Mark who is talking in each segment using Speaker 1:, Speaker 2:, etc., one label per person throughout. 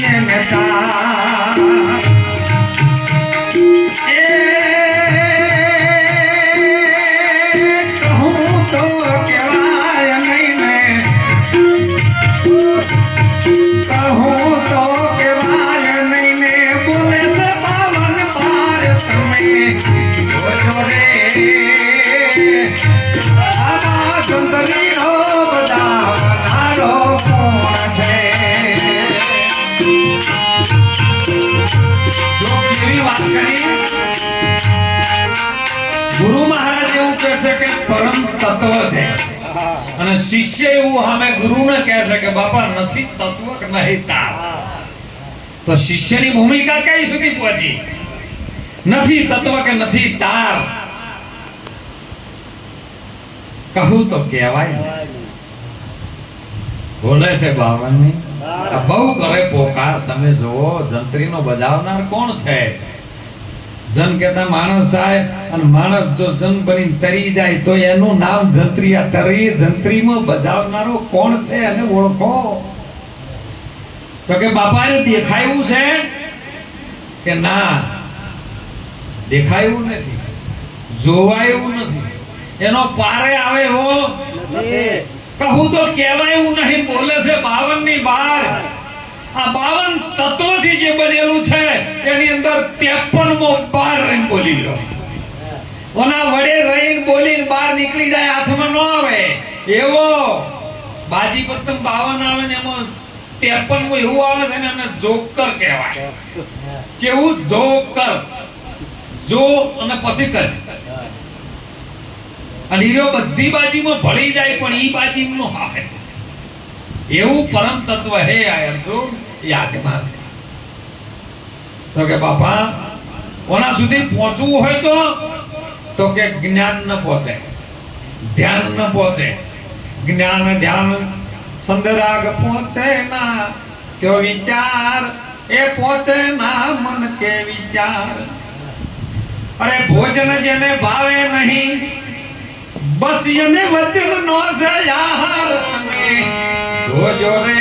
Speaker 1: નહીં કહે છે કે પરમ તત્વ છે. અને શિષ્ય એવું સામે ગુરુને કહે છે કે બાપા, નથી તત્વ નહીં તાર તો શિષ્યની ભૂમિકા કઈ સુધી પહોંચી? નથી તત્વ કે નથી તાર કહું તો કહેવાય બોલે છે બાવનની બહુ કરે પોકાર. તમે જુઓ, જંત્રીનો બજાવનાર કોણ છે? જન કહેતા માણસ થાય અને માણસ જો જન બની તરી જાય તો એનું નામ જંત્રીયા તરી જંત્રીમાં બજાવનારો કોણ છે એને ઓળખો. તો કે બાપાને દેખાયું છે કે ના દેખાયું નથી જોવાયું નથી. એનો પારે આવે હો. કહું તો કહેવાયું નહીં બોલે છે બાવનની બાર આ બાવન તત્વથી જે બનેલું છે, એની અંદર ત્રેપન મો બાર રહીને બોલી લો ઓના વડે રહીને બોલીને બહાર નીકળી જાય, હાથમાં ન આવે. એવો બાજી પત્તમ બાવન આવે ને એમાં ત્રેપન મો એવું આવે છે ને એને જોકર કહેવાય. કેવું જોકર. જો અને પછી કર. અને હીરો બધી બાજીમાં ભળી જાય, પણ એ બાજી નો આવે. એવું પરમ તત્વ હે આ અર્જુન એ છે. તો કે, બાપા, ઓના સુધી પહોંચવું હોય તો તો કે જ્ઞાન ન પહોંચે. ધ્યાન ન પહોંચે. જ્ઞાન, ધ્યાન, સંદરાગ પહોંચે ના. તો વિચાર, એ પહોંચે ના, મન કે વિચાર. અરે, ભોજન જેને ભાવે નહીં, બસ એને વચન નો છે, આહાર. તમે જોજો રે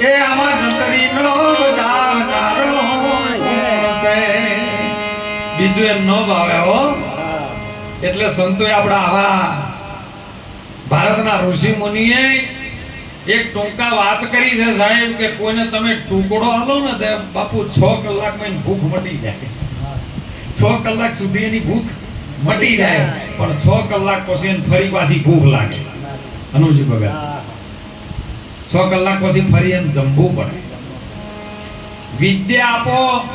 Speaker 1: એ આમાં જંતરી નો બતાવનારો છે. બીજું એમ ન ભાવે હો. એટલે સંતોએ આપણા આવા ભારતના ઋષિ મુનિએ એક ટૂંકા વાત કરી છે સાહેબ કે કોઈને તમે ટુકડો આલો ને તે બાપુ છ કલાકમાં ભૂખ મટી જાય. છ કલાક સુધી એની ભૂખ મટી જાય. પણ છ કલાક પછી ફરી પાછી ભૂખ લાગે. અનુજી ભગત. છ કલાક પછી ફરી એમ જમવું પડે. વિદ્યા આપો,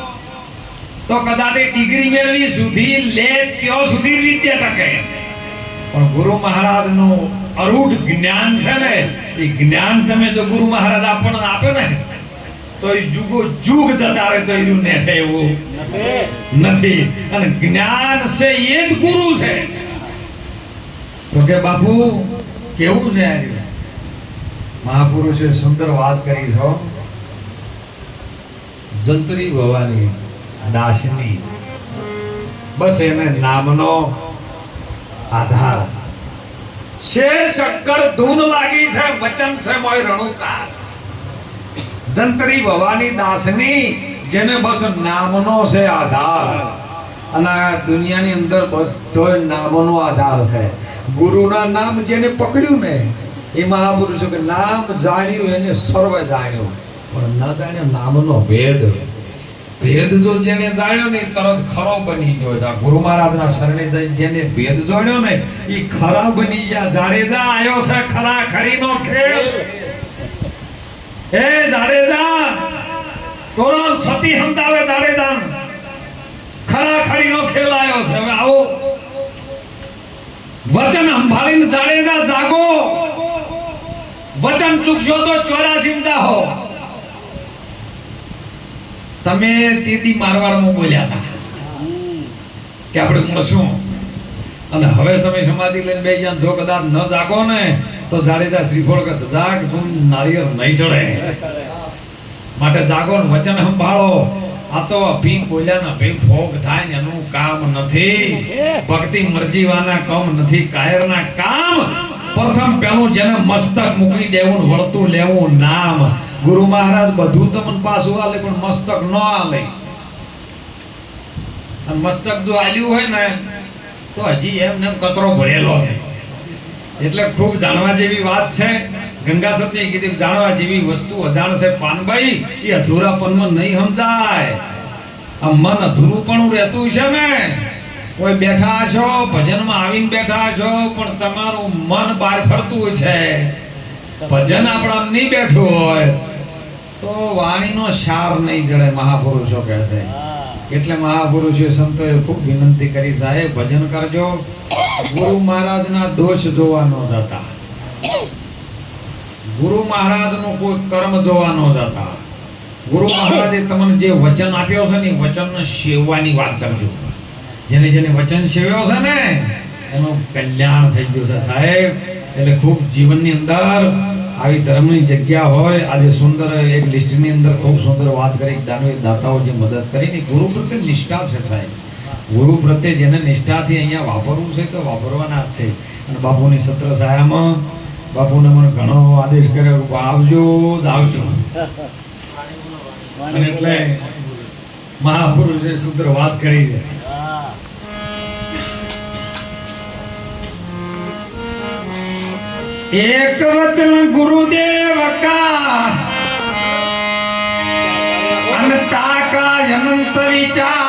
Speaker 1: તો કદાચ ડિગ્રી મેળવી સુધી લે ત્યાં સુધી વિદ્યા ટકે. પણ ગુરુ મહારાજનું અરૂઢ જ્ઞાન છે ને, એ જ્ઞાન તમે જો ગુરુ મહારાજ આપણને આપે ને, તો એ જુગો જુગ જતા રહે તો એનું નેઠે એવું. નથી. અને જ્ઞાન છે એ જ ગુરુ છે. તો કે બાપુ, કેવું છે? મહાપુરુષે સુંદર વાત કરી છો. જંતરી ભવાની દાસની બસ એને નામનો આધાર. શેર શક્કર ધૂન લાગી છે, વચન છે મોય રણુકાર. જંતરી ભવાની દાસની જેને બસ નામનો છે આધાર. અને દુનિયાની અંદર બધો નામનો આધાર છે. ગુરુના નામ જેને પકડ્યું ને એ મહાપુરુષો કે નામ જાણ્યું એને સર્વ જાણ્યું. પણ ન જાણ્યો નામનો ભેદ. ભેદ જો જેને જાણ્યો ને તરત ખરો બની ગયો છે. ગુરુ મહારાજના શરણે જેને ભેદ જોડ્યો ને એ ખરા બની ગયા. જાડેજા આવ્યો છે ખરા ખરીનો ખેલ. હે જાડેજા તોરણ છતી હમદાવે જાડેજા ખરા ખરીનો ખેલ આવ્યો છે. હવે આવો. વચન સંભાળીને જાડેજા જાગો. વચન ચૂકશો તો ચોરાસીમતા હો. તમે તેથી મારવાડમાં બોલ્યા હતા કે આપણે મળશું અને હવે તમે સમાધિ લઈને બે જ્યાં જો કદાચ ન જાગો ને, તો જાડેજા શ્રીફળ કે જાગ છું નાળિયેર નહીં ચડે. માટે જાગો ને વચન સંભાળો. આ તો અભી બોલ્યા ને ભાઈ ભોગ થાય ને એનું કામ નથી. ભક્તિ મરજીવાના કામ નથી, કાયરના કામ પ્રથમ પેલું જેને મસ્તક મૂકી દેવું વળતું લેવું નામ. ગુરુ મહારાજ બધું તમને પાછું આલે, પણ મસ્તક ન આલે. અને મસ્તક જો આલ્યું હોય ને, તો હજી એમને એમ કચરો ભરેલો છે. એટલે ખૂબ જાણવા જેવી વાત છે. ગંગા સતીએ કીધું જાણવા જેવી વસ્તુ અજાણ છે પાનભાઈ, એ અધૂરાપણમાં નહીં સમજાય. આ મન અધૂરું પણ રહેતું છે ને. કોઈ બેઠા છો, ભજનમાં આવીને બેઠા છો, પણ તમારું મન બહાર ફરતું છે. ભજન આપણા નહીં બેઠું હોય. તો વાણીનો સાર નહીં જડે, મહાપુરુષો કહે છે. એટલે મહાપુરુષે સંતોએ ખૂબ વિનંતી કરી, સાહેબ, ભજન કરજો. ગુરુ મહારાજના દોષ જોવા ન જતા. ગુરુ મહારાજનું કોઈ કર્મ જોવા ન જતા. ગુરુ મહારાજે તમને જે વચન આપ્યો છે ને વચનને સેવવાની વાત કરજો. જેને જેને વચન સેવ્યો છે ને, એનું કલ્યાણ થઈ ગયું છે સાહેબ. એટલે ખૂબ જીવનની અંદર આવી ધર્મની જગ્યા હોય, આજે સુંદર એક લિસ્ટની અંદર ખૂબ સુંદર વાત કરી. દાનવી દાતાઓ જે મદદ કરી ને ગુરુ પ્રત્યે નિષ્ઠા છે સાહેબ. ગુરુ પ્રત્યે જેને નિષ્ઠાથી અહીંયા વાપરવું છે તો વાપરવાના છે. અને બાપુની સત્ર સાયામાં બાપુને મને ઘણો આદેશ કર્યો આવજો આવજો. અને એટલે મહાપુરુષે સુંદર વાત કરી છે. એક વચન ગુરુદેવ કા. અનતા કા અનંત વિચાર.